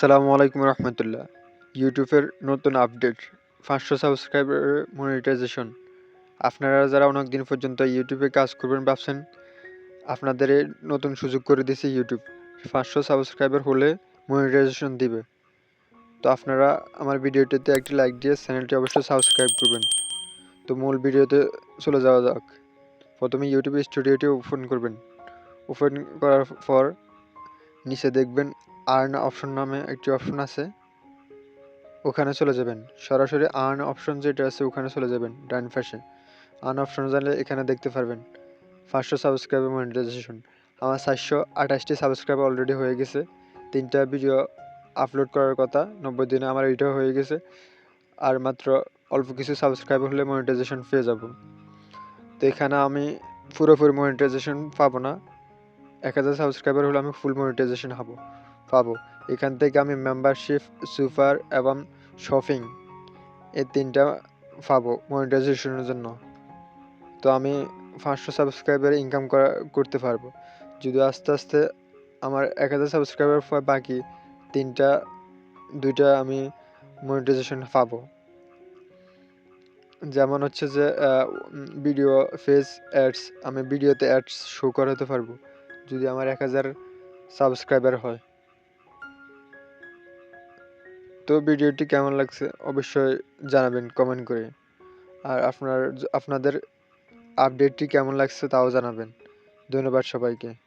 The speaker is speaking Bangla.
সালামু আলাইকুম রহমতুল্লাহ। ইউটিউবের নতুন আপডেট, পাঁচশো সাবস্ক্রাইবার মনিটাইজেশন। আপনারা যারা অনেক দিন পর্যন্ত ইউটিউবে কাজ করবেন ভাবছেন, আপনাদের নতুন সুযোগ করে দিয়েছে ইউটিউব। পাঁচশো সাবস্ক্রাইবার হলে মনিটাইজেশন দিবে। তো আপনারা আমার ভিডিওটিতে একটি লাইক দিয়ে চ্যানেলটি অবশ্যই সাবস্ক্রাইব করবেন। তো মূল ভিডিওতে চলে যাওয়া যাক। প্রথমে ইউটিউব স্টুডিওটি ওপেন করবেন। ওপেন করার পর নিচে দেখবেন আর্ন অপশন নামে একটি অপশন আছে, ওখানে চলে যাবেন। সরাসরি আর্ন অপশন যেটা আছে, ওখানে চলে যাবেন, ডান পাশে। আর্ন অপশন জানলে এখানে দেখতে পারবেন, পাঁচশো সাবস্ক্রাইবার মনিটাইজেশন আমার চারশো আঠাশটি সাবস্ক্রাইবার অলরেডি হয়ে গেছে, তিনটা ভিডিও আপলোড করার কথা, নব্বই দিনে আমার এইটাও হয়ে গেছে, আর মাত্র অল্প কিছু সাবস্ক্রাইবার হলে মনিটাইজেশন পেয়ে যাব। তো এখানে আমি পুরোপুরি মনিটাইজেশন পাবো না, এক হাজার সাবস্ক্রাইবার হলে আমি ফুল মনিটাইজেশন হব। পাবো। এখান থেকে আমি মেম্বারশিপ সুপার এবং শপিং এই তিনটা পাবো মনিটাইজেশনের জন্য। তো আমি পাঁচশো সাবস্ক্রাইবার ইনকাম করা, করতে পারব। যদি আস্তে আস্তে আমার এক হাজার সাবস্ক্রাইবার বাকি তিনটা, দুইটা আমি মনিটাইজেশন পাবো। যেমন হচ্ছে যে ভিডিও ফেস অ্যাডস আমি ভিডিওতে অ্যাডস শো করাতে পারব। যদি আমার এক হাজার সাবস্ক্রাইবার হয়। তো ভিডিওটি কেমন লাগছে অবশ্যই জানাবেন কমেন্ট করে। আর আপনার, আপনাদের আপডেটটি কেমন লাগছে তাও জানাবেন। ধন্যবাদ সবাইকে।